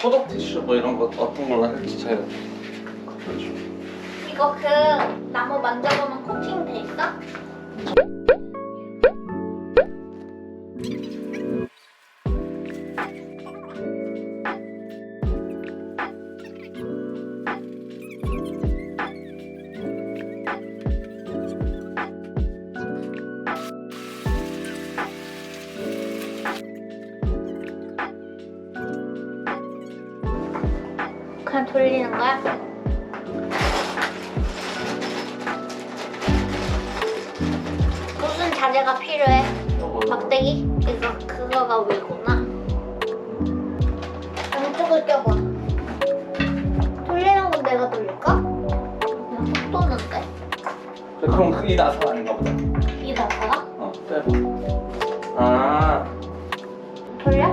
소독 티슈 뭐 이런 거 어떤 걸로 할지 잘. 이거 그 나무 만져보면 코팅 돼 있어? 그냥 돌리는 거야? 무슨 자재가 필요해? 뭐, 막대기? 이거 그거가 왜구나. 양쪽을 껴봐. 돌리는 건 내가 돌릴까? 속 도는데. 그럼 그게 나사 아닌가 보다. 이 나사가? 어, 빼봐. 아, 돌려?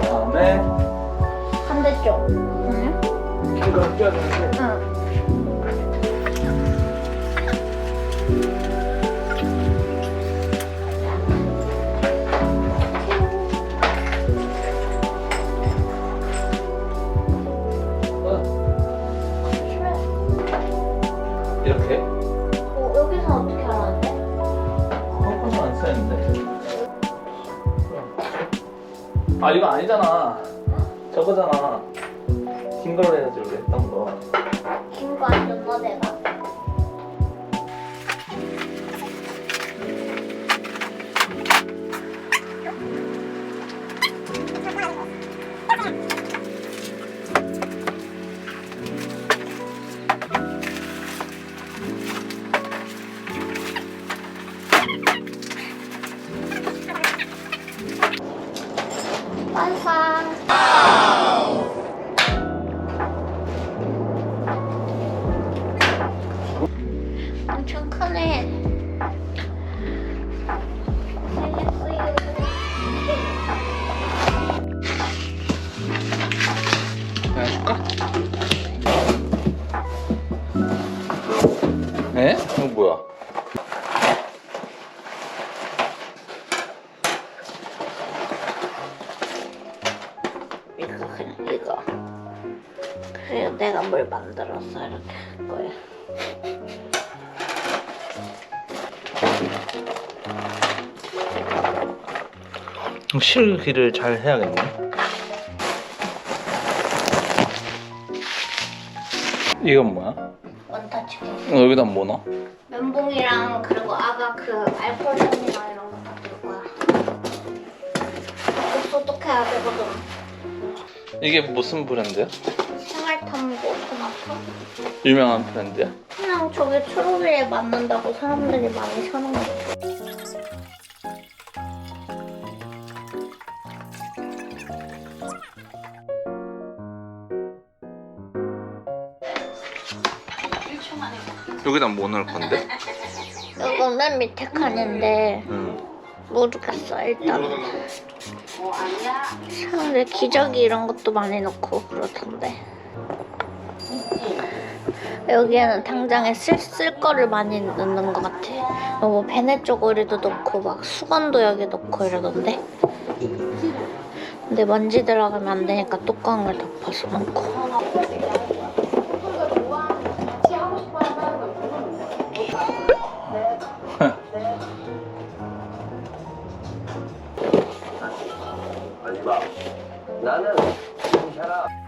그다음에 반대쪽. 응? 이걸 껴야 되는데. 응. 아 이거 아니잖아. 저거잖아. 긴 걸로 해야지 우리 했던 거. 긴거 안 줬나 내가? 줄까? 네? 이거 뭐야? 이거 그냥 이거. 그래 내가 뭘 만들었어 이렇게 할 거야. 실기를 잘 해야겠네. 이건 뭐야? 원터치기. 어, 여기다 뭐 넣어? 면봉이랑 그리고 아가 그 알코올이나 이런 거 다들 거야. 이거 소독해야 되거든. 이게 무슨 브랜드야? 생활탐구 토마토. 유명한 브랜드야? 그냥 저게 트로비에 맞는다고 사람들이 많이 사는 거 여기다 뭐 넣을 건데? 이거 맨 밑에 칸인데 응. 모르겠어 일단은. 사람들 기저귀 이런 것도 많이 넣고 그러던데. 여기에는 당장에 쓸, 쓸 거를 많이 넣는 것 같아. 뭐 베네 쪼그리도 넣고 막 수건도 여기 넣고 이러던데. 근데 먼지 들어가면 안 되니까 뚜껑을 덮어서 넣고. 마. 나는 괜찮아.